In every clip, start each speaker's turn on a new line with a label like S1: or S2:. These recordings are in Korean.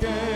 S1: 주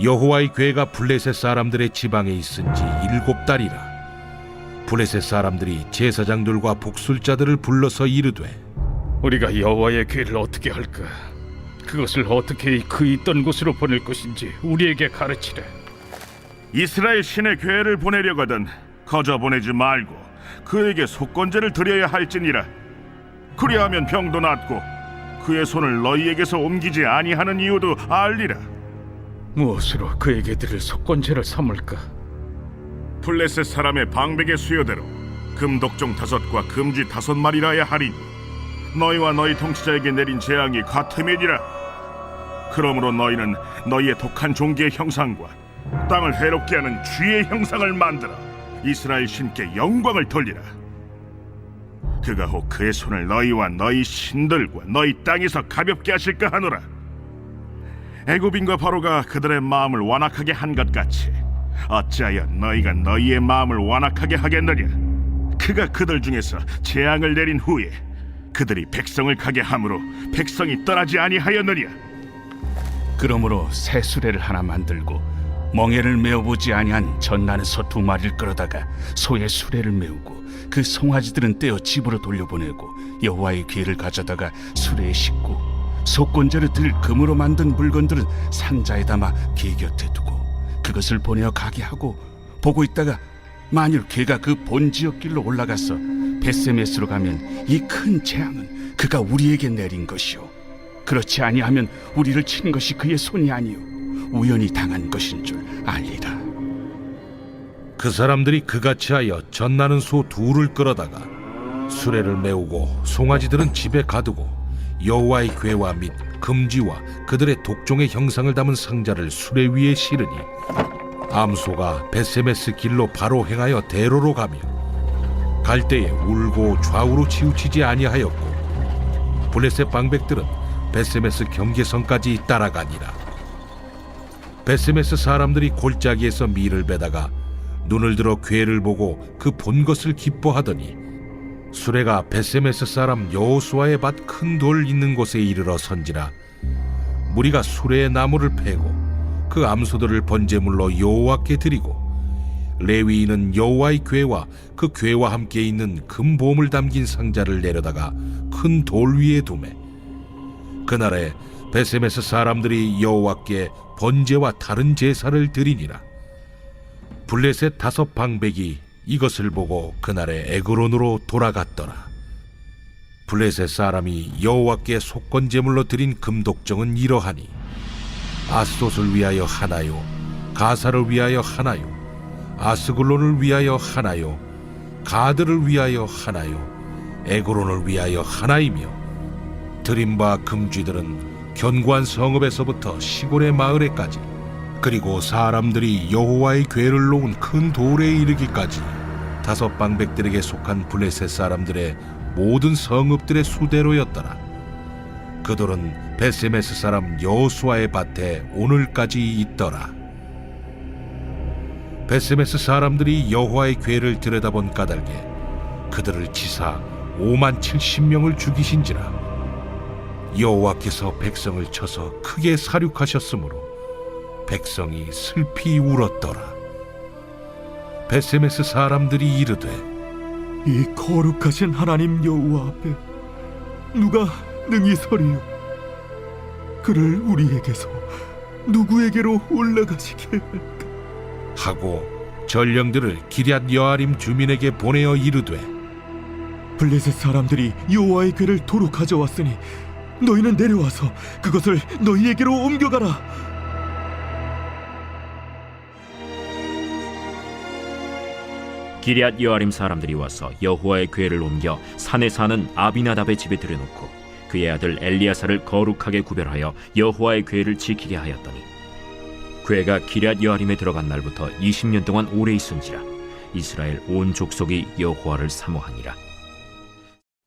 S2: 여호와의 괴가 블레셋 사람들의 지방에 있은 지 일곱 달이라 블레셋 사람들이 제사장들과 복술자들을 불러서 이르되
S3: 우리가 여호와의 괴를 어떻게 할까? 그것을 어떻게 그 있던 곳으로 보낼 것인지 우리에게 가르치래.
S4: 이스라엘 신의 괴를 보내려거든 거저 보내지 말고 그에게 속건제를 드려야 할지니라 그리하면 병도 낫고 그의 손을 너희에게서 옮기지 아니하는 이유도 알리라
S3: 무엇으로 그에게 드릴 속건제를 삼을까?
S4: 블레셋 사람의 방백의 수요대로 금독종 다섯과 금쥐 다섯 마리라야 하리니 너희와 너희 통치자에게 내린 재앙이 같음이니라. 그러므로 너희는 너희의 독한 종기의 형상과 땅을 해롭게 하는 쥐의 형상을 만들어 이스라엘 신께 영광을 돌리라. 그가 혹 그의 손을 너희와 너희 신들과 너희 땅에서 가볍게 하실까 하노라 애굽인과 바로가 그들의 마음을 완악하게 한 것 같이 어찌하여 너희가 너희의 마음을 완악하게 하겠느냐? 그가 그들 중에서 재앙을 내린 후에 그들이 백성을 가게 함으로 백성이 떠나지 아니하였느냐?
S3: 그러므로 새 수레를 하나 만들고 멍에를 메어보지 아니한 전나는 소두 마리를 끌어다가 소의 수레를 메우고 그 송아지들은 떼어 집으로 돌려보내고 여호와의 귀를 가져다가 수레에 싣고 속건제를 들 금으로 만든 물건들은 상자에 담아 개 곁에 두고 그것을 보내어 가게 하고 보고 있다가 만일 개가 그 본 지역 길로 올라가서 베세메스로 가면 이 큰 재앙은 그가 우리에게 내린 것이요 그렇지 아니하면 우리를 친 것이 그의 손이 아니요 우연히 당한 것인 줄 알리라.
S2: 그 사람들이 그같이 하여 전나는 소 둘을 끌어다가 수레를 메우고 송아지들은 집에 가두고 여호와의 괴와 및 금지와 그들의 독종의 형상을 담은 상자를 수레 위에 실으니 암소가 베세메스 길로 바로 행하여 대로로 가며 갈 때에 울고 좌우로 치우치지 아니하였고 블레셋 방백들은 베세메스 경계선까지 따라가니라. 베세메스 사람들이 골짜기에서 밀을 베다가 눈을 들어 괴를 보고 그 본 것을 기뻐하더니 수레가 베세메스 사람 여호수아의 밭 큰 돌 있는 곳에 이르러 선지라. 무리가 수레의 나무를 패고 그 암소들을 번제물로 여호와께 드리고 레위인은 여호와의 궤와 그 궤와 함께 있는 금보물 담긴 상자를 내려다가 큰 돌 위에 두매 그날에 베셈에서 사람들이 여호와께 번제와 다른 제사를 드리니라. 블레셋 다섯 방백이 이것을 보고 그날에 에그론으로 돌아갔더라. 블레셋 사람이 여호와께 속건 제물로 드린 금독정은 이러하니 아스돗을 위하여 하나요? 가사를 위하여 하나요? 아스글론을 위하여 하나요? 가드를 위하여 하나요? 에그론을 위하여 하나이며 드림바 금쥐들은 견고한 성읍에서부터 시골의 마을에까지 그리고 사람들이 여호와의 궤를 놓은 큰 돌에 이르기까지 다섯 방백들에게 속한 블레셋 사람들의 모든 성읍들의 수대로였더라. 그 돌은 베세메스 사람 여호수아의 밭에 오늘까지 있더라. 베세메스 사람들이 여호와의 궤를 들여다본 까닭에 그들을 치사 5만 70명을 죽이신지라 여호와께서 백성을 쳐서 크게 사륙하셨으므로 백성이 슬피 울었더라. 베세메스 사람들이 이르되
S5: 이 거룩하신 하나님 여호와 앞에 누가 능히 서리요? 그를 우리에게서 누구에게로 올라가시게 할까?
S2: 하고 전령들을 기럇 여아림 주민에게 보내어 이르되
S5: 블레셋 사람들이 여호와의 궤를 도로 가져왔으니 너희는 내려와서 그것을 너희에게로 옮겨가라.
S6: 기리앗 여아림 사람들이 와서 여호와의 궤를 옮겨 산에 사는 아비나답의 집에 들여놓고 그의 아들 엘리야사를 거룩하게 구별하여 여호와의 궤를 지키게 하였더니 궤가 기리앗 여아림에 들어간 날부터 20년 동안 오래 있은지라 이스라엘 온 족속이 여호와를 사모하니라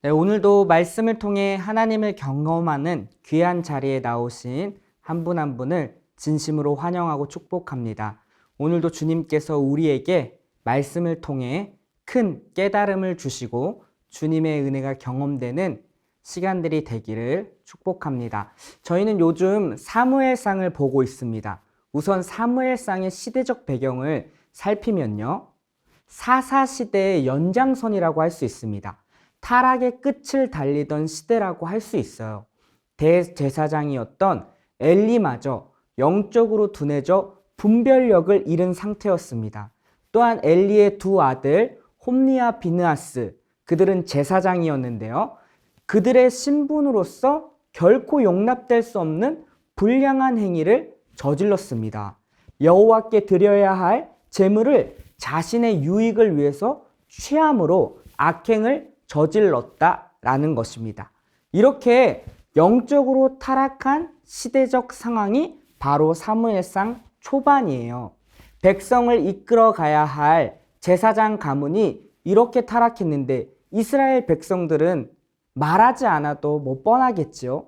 S7: 네, 오늘도 말씀을 통해 하나님을 경험하는 귀한 자리에 나오신 한 분 한 분을 진심으로 환영하고 축복합니다. 오늘도 주님께서 우리에게 말씀을 통해 큰 깨달음을 주시고 주님의 은혜가 경험되는 시간들이 되기를 축복합니다. 저희는 요즘 사무엘상을 보고 있습니다. 우선 사무엘상의 시대적 배경을 살피면요. 사사 시대의 연장선이라고 할 수 있습니다. 타락의 끝을 달리던 시대라고 할 수 있어요. 대제사장이었던 엘리마저 영적으로 둔해져 분별력을 잃은 상태였습니다. 또한 엘리의 두 아들 홈니와 비느아스 그들은 제사장이었는데요. 그들의 신분으로서 결코 용납될 수 없는 불량한 행위를 저질렀습니다. 여호와께 드려야 할 제물을 자신의 유익을 위해서 취함으로 악행을 저질렀다라는 것입니다. 이렇게 영적으로 타락한 시대적 상황이 바로 사무엘상 초반이에요. 백성을 이끌어 가야 할 제사장 가문이 이렇게 타락했는데 이스라엘 백성들은 말하지 않아도 뭐 뻔하겠지요.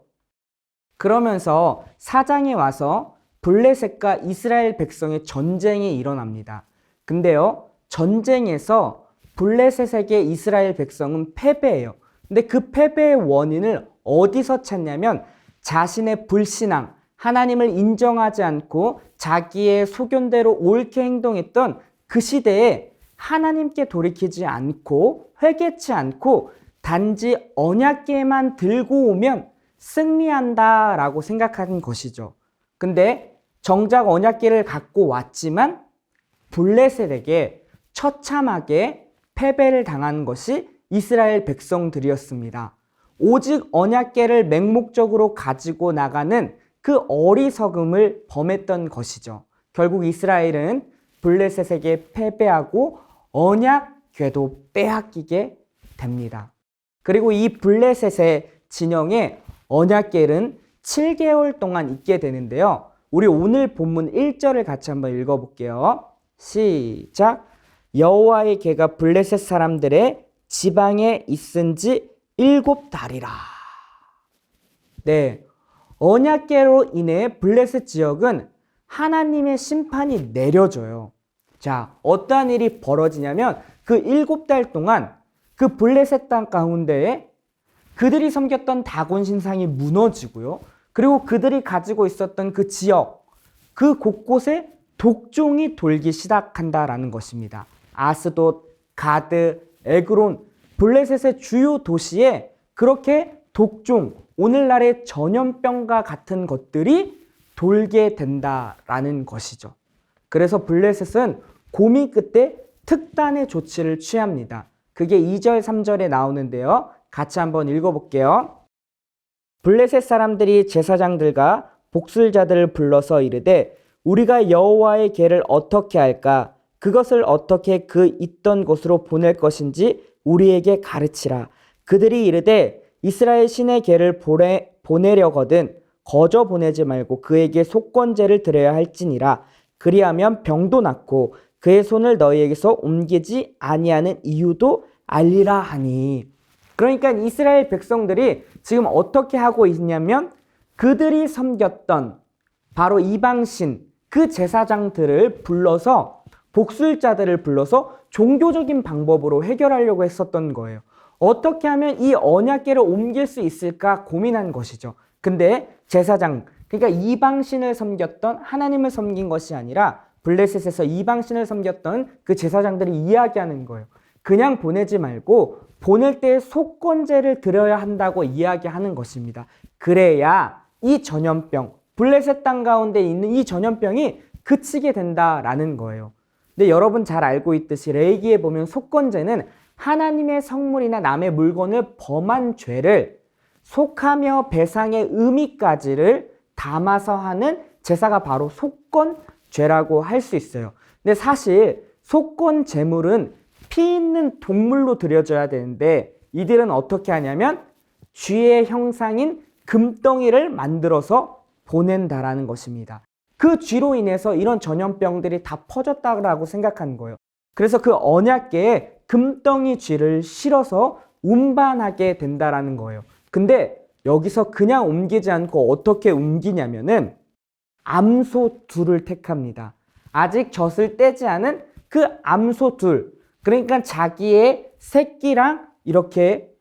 S7: 그러면서 사장이 와서 블레셋과 이스라엘 백성의 전쟁이 일어납니다. 근데요, 전쟁에서 블레셋에게 이스라엘 백성은 패배해요. 근데 그 패배의 원인을 어디서 찾냐면 자신의 불신앙, 하나님을 인정하지 않고 자기의 소견대로 옳게 행동했던 그 시대에 하나님께 돌이키지 않고 회개치 않고 단지 언약계만 들고 오면 승리한다라고 생각하는 것이죠. 근데 정작 언약계를 갖고 왔지만 블레셋에게 처참하게 패배를 당한 것이 이스라엘 백성들이었습니다. 오직 언약계를 맹목적으로 가지고 나가는 그 어리석음을 범했던 것이죠. 결국 이스라엘은 블레셋에게 패배하고 언약 궤도 빼앗기게 됩니다. 그리고 이 블레셋의 진영에 언약궤는 7개월 동안 있게 되는데요. 우리 오늘 본문 1절을 같이 한번 읽어 볼게요. 시작. 여호와의 개가 블레셋 사람들의 지방에 있은 지 일곱 달이라. 네, 언약계로 인해 블레셋 지역은 하나님의 심판이 내려져요. 자, 어떠한 일이 벌어지냐면 그 일곱 달 동안 그 블레셋 땅 가운데에 그들이 섬겼던 다곤 신상이 무너지고요. 그리고 그들이 가지고 있었던 그 지역, 그 곳곳에 독종이 돌기 시작한다라는 것입니다. 아스돗, 가드, 에그론, 블레셋의 주요 도시에 그렇게 독종, 오늘날의 전염병과 같은 것들이 돌게 된다라는 것이죠. 그래서 블레셋은 고민 끝에 특단의 조치를 취합니다. 그게 2절, 3절에 나오는데요. 같이 한번 읽어볼게요. 블레셋 사람들이 제사장들과 복술자들을 불러서 이르되 우리가 여호와의 계를 어떻게 할까 그것을 어떻게 그 있던 곳으로 보낼 것인지 우리에게 가르치라 그들이 이르되 이스라엘 신의 계를 보내, 보내려거든 거저 보내지 말고 그에게 속건제를 드려야 할지니라 그리하면 병도 낫고 그의 손을 너희에게서 옮기지 아니하는 이유도 알리라 하니 그러니까 이스라엘 백성들이 지금 어떻게 하고 있냐면 그들이 섬겼던 바로 이방신 그 제사장들을 불러서 복술자들을 불러서 종교적인 방법으로 해결하려고 했었던 거예요. 어떻게 하면 이 언약계를 옮길 수 있을까 고민한 것이죠. 근데 제사장 그러니까 이방신을 섬겼던 하나님을 섬긴 것이 아니라 블레셋에서 이방신을 섬겼던 그 제사장들이 이야기하는 거예요. 그냥 보내지 말고 보낼 때 속건제를 드려야 한다고 이야기하는 것입니다. 그래야 이 전염병, 블레셋 땅 가운데 있는 이 전염병이 그치게 된다라는 거예요. 근데 여러분 잘 알고 있듯이 레이기에 보면 속건제는 하나님의 성물이나 남의 물건을 범한 죄를 속하며 배상의 의미까지를 담아서 하는 제사가 바로 속건죄라고 할 수 있어요. 근데 사실 속건 제물은 피 있는 동물로 드려져야 되는데 이들은 어떻게 하냐면 쥐의 형상인 금덩이를 만들어서 보낸다라는 것입니다. 그 쥐로 인해서 이런 전염병들이 다 퍼졌다라고 생각하는 거예요. 그래서 그 언약계에 금덩이 쥐를 실어서 운반하게 된다라는 거예요. 근데 여기서 그냥 옮기지 않고 어떻게 옮기냐면은 암소 둘을 택합니다. 아직 젖을 떼지 않은 그 암소 둘. 그러니까 자기의 새끼랑 이렇게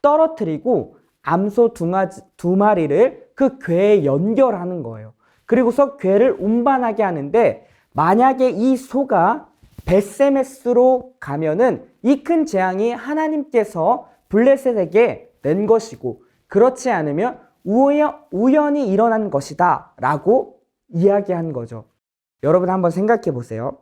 S7: 떨어뜨리고 암소 두, 마, 두 마리를 그 괴에 연결하는 거예요. 그리고서 괴를 운반하게 하는데 만약에 이 소가 베세메스로 가면은 이 큰 재앙이 하나님께서 블레셋에게 낸 것이고 그렇지 않으면 우연, 우연히 일어난 것이다 라고 이야기한 거죠. 여러분 한번 생각해 보세요.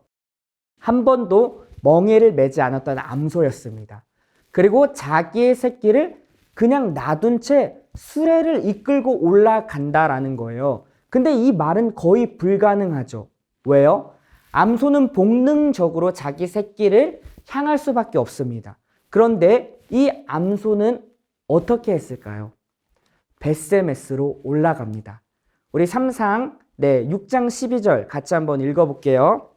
S7: 한 번도 멍에를 매지 않았던 암소였습니다. 그리고 자기의 새끼를 그냥 놔둔 채 수레를 이끌고 올라간다라는 거예요. 근데 이 말은 거의 불가능하죠. 왜요? 암소는 본능적으로 자기 새끼를 향할 수밖에 없습니다. 그런데 이 암소는 어떻게 했을까요? 베세메스로 올라갑니다. 우리 3상 네, 6장 12절 같이 한번 읽어볼게요.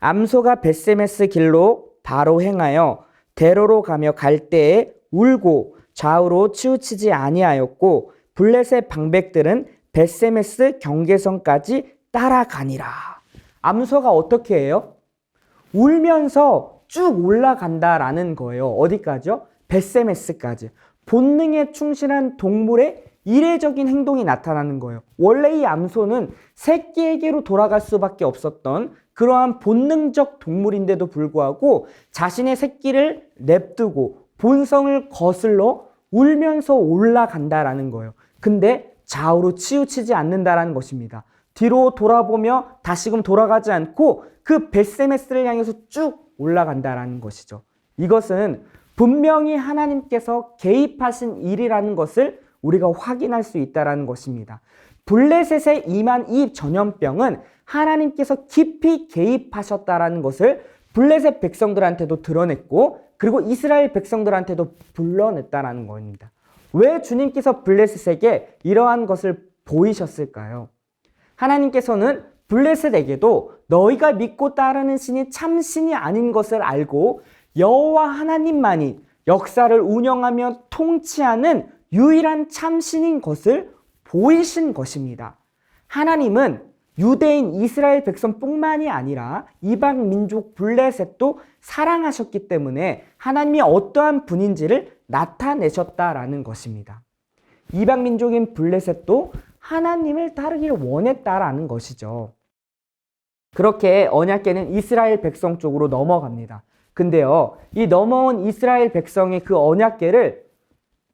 S7: 암소가 베세메스 길로 바로 행하여 대로로 가며 갈 때에 울고 좌우로 치우치지 아니하였고 블레셋 방백들은 베세메스 경계선까지 따라가니라. 암소가 어떻게 해요? 울면서 쭉 올라간다라는 거예요. 어디까지요? 베세메스까지. 본능에 충실한 동물의 이례적인 행동이 나타나는 거예요. 원래 이 암소는 새끼에게로 돌아갈 수밖에 없었던 그러한 본능적 동물인데도 불구하고 자신의 새끼를 냅두고 본성을 거슬러 울면서 올라간다라는 거예요. 근데 좌우로 치우치지 않는다라는 것입니다. 뒤로 돌아보며 다시금 돌아가지 않고 그 베세메스를 향해서 쭉 올라간다라는 것이죠. 이것은 분명히 하나님께서 개입하신 일이라는 것을 우리가 확인할 수 있다라는 것입니다. 블레셋에 임한 이 전염병은 하나님께서 깊이 개입하셨다라는 것을 블레셋 백성들한테도 드러냈고 그리고 이스라엘 백성들한테도 불러냈다라는 겁니다. 왜 주님께서 블레셋에게 이러한 것을 보이셨을까요? 하나님께서는 블레셋에게도 너희가 믿고 따르는 신이 참 신이 아닌 것을 알고 여호와 하나님만이 역사를 운영하며 통치하는 유일한 참 신인 것을 보이신 것입니다. 하나님은 유대인 이스라엘 백성뿐만이 아니라 이방 민족 블레셋도 사랑하셨기 때문에 하나님이 어떠한 분인지를 나타내셨다라는 것입니다. 이방 민족인 블레셋도 하나님을 따르기를 원했다라는 것이죠. 그렇게 언약궤는 이스라엘 백성 쪽으로 넘어갑니다. 근데요, 이 넘어온 이스라엘 백성의 그 언약궤를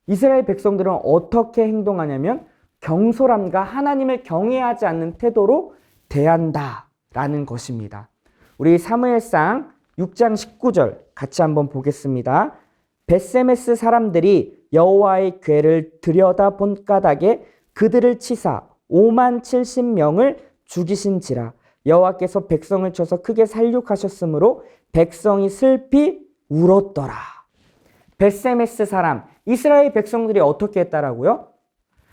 S7: 이스라엘 백성들은 어떻게 행동하냐면 경솔함과 하나님을 경외하지 않는 태도로 대한다라는 것입니다. 우리 사무엘상 6장 19절 같이 한번 보겠습니다. 베세메스 사람들이 여호와의 궤를 들여다본 까닭에 그들을 치사 5만 70명을 죽이신지라 여호와께서 백성을 쳐서 크게 살육하셨으므로 백성이 슬피 울었더라. 베세메스 사람 이스라엘 백성들이 어떻게 했다라고요?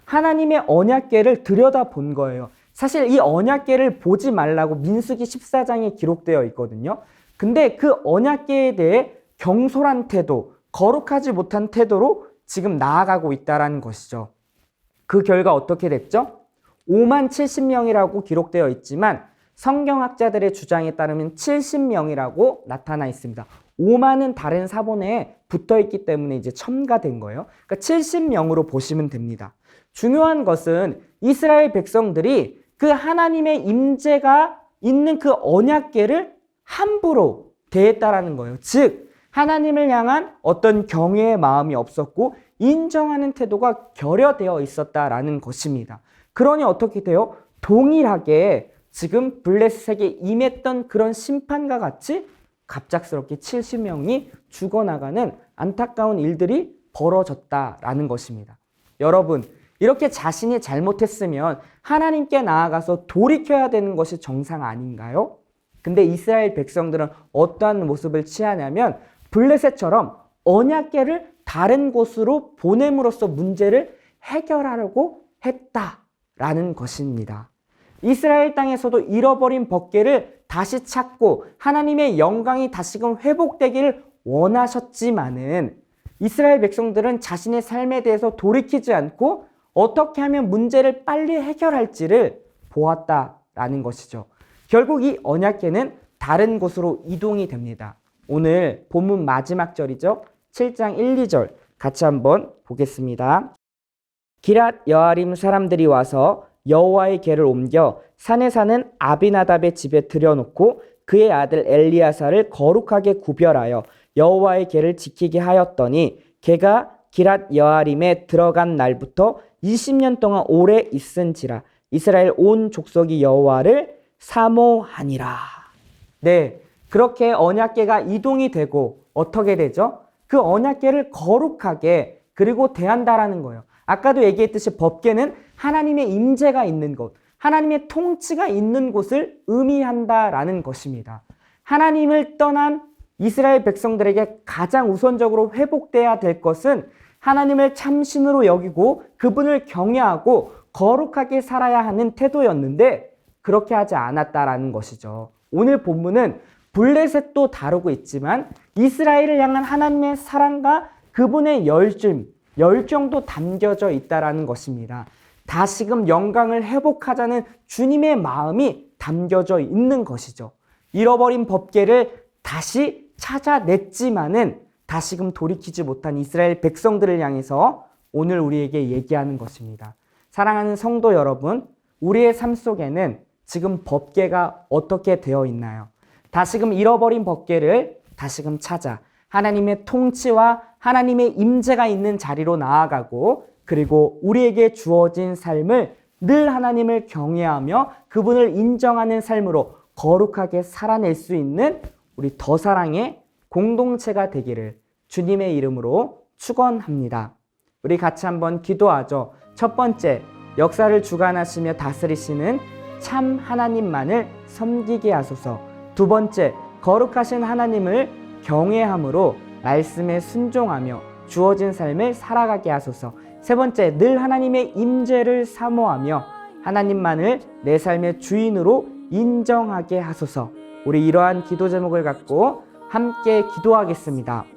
S7: 하나님의 언약궤를 들여다본 거예요. 사실 이 언약궤를 보지 말라고 민수기 14장에 기록되어 있거든요. 근데 그 언약궤에 대해 경솔한 태도, 거룩하지 못한 태도로 지금 나아가고 있다라는 것이죠. 그 결과 어떻게 됐죠? 5만 70명이라고 기록되어 있지만 성경학자들의 주장에 따르면 70명이라고 나타나 있습니다. 5만은 다른 사본에 붙어 있기 때문에 이제 첨가된 거예요. 그러니까 70명으로 보시면 됩니다. 중요한 것은 이스라엘 백성들이 그 하나님의 임재가 있는 그 언약궤를 함부로 대했다라는 거예요. 즉 하나님을 향한 어떤 경외의 마음이 없었고 인정하는 태도가 결여되어 있었다라는 것입니다. 그러니 어떻게 돼요? 동일하게 지금 블레셋에게 임했던 그런 심판과 같이 갑작스럽게 70명이 죽어나가는 안타까운 일들이 벌어졌다라는 것입니다. 여러분, 이렇게 자신이 잘못했으면 하나님께 나아가서 돌이켜야 되는 것이 정상 아닌가요? 근데 이스라엘 백성들은 어떠한 모습을 취하냐면 블레셋처럼 언약궤를 다른 곳으로 보냄으로써 문제를 해결하려고 했다라는 것입니다. 이스라엘 땅에서도 잃어버린 법궤를 다시 찾고 하나님의 영광이 다시금 회복되기를 원하셨지만은 이스라엘 백성들은 자신의 삶에 대해서 돌이키지 않고 어떻게 하면 문제를 빨리 해결할지를 보았다라는 것이죠. 결국 이 언약궤는 다른 곳으로 이동이 됩니다. 오늘 본문 마지막 절이죠. 7장 1, 2절 같이 한번 보겠습니다. 기랏 여아림 사람들이 와서 여호와의 궤를 옮겨 산에 사는 아비나답의 집에 들여놓고 그의 아들 엘리야사를 거룩하게 구별하여 여호와의 궤를 지키게 하였더니 걔가 기랏 여아림에 들어간 날부터 20년 동안 오래 있은지라 이스라엘 온 족속이 여호와를 사모하니라. 네, 그렇게 언약궤가 이동이 되고 어떻게 되죠? 그 언약궤를 거룩하게 그리고 대한다라는 거예요. 아까도 얘기했듯이 법궤는 하나님의 임재가 있는 곳, 하나님의 통치가 있는 곳을 의미한다라는 것입니다. 하나님을 떠난 이스라엘 백성들에게 가장 우선적으로 회복돼야 될 것은 하나님을 참신으로 여기고 그분을 경외하고 거룩하게 살아야 하는 태도였는데 그렇게 하지 않았다라는 것이죠. 오늘 본문은 블레셋도 다루고 있지만 이스라엘을 향한 하나님의 사랑과 그분의 열심, 열정도 담겨져 있다라는 것입니다. 다시금 영광을 회복하자는 주님의 마음이 담겨져 있는 것이죠. 잃어버린 법궤를 다시 찾아냈지만은 다시금 돌이키지 못한 이스라엘 백성들을 향해서 오늘 우리에게 얘기하는 것입니다. 사랑하는 성도 여러분, 우리의 삶 속에는 지금 법궤가 어떻게 되어 있나요? 다시금 잃어버린 법궤를 다시금 찾아 하나님의 통치와 하나님의 임재가 있는 자리로 나아가고 그리고 우리에게 주어진 삶을 늘 하나님을 경외하며 그분을 인정하는 삶으로 거룩하게 살아낼 수 있는 우리 더 사랑의 공동체가 되기를 주님의 이름으로 축원합니다. 우리 같이 한번 기도하죠. 첫 번째, 역사를 주관하시며 다스리시는 참 하나님만을 섬기게 하소서. 두 번째, 거룩하신 하나님을 경외함으로 말씀에 순종하며 주어진 삶을 살아가게 하소서. 세 번째, 늘 하나님의 임재를 사모하며 하나님만을 내 삶의 주인으로 인정하게 하소서. 우리 이러한 기도 제목을 갖고 함께 기도하겠습니다.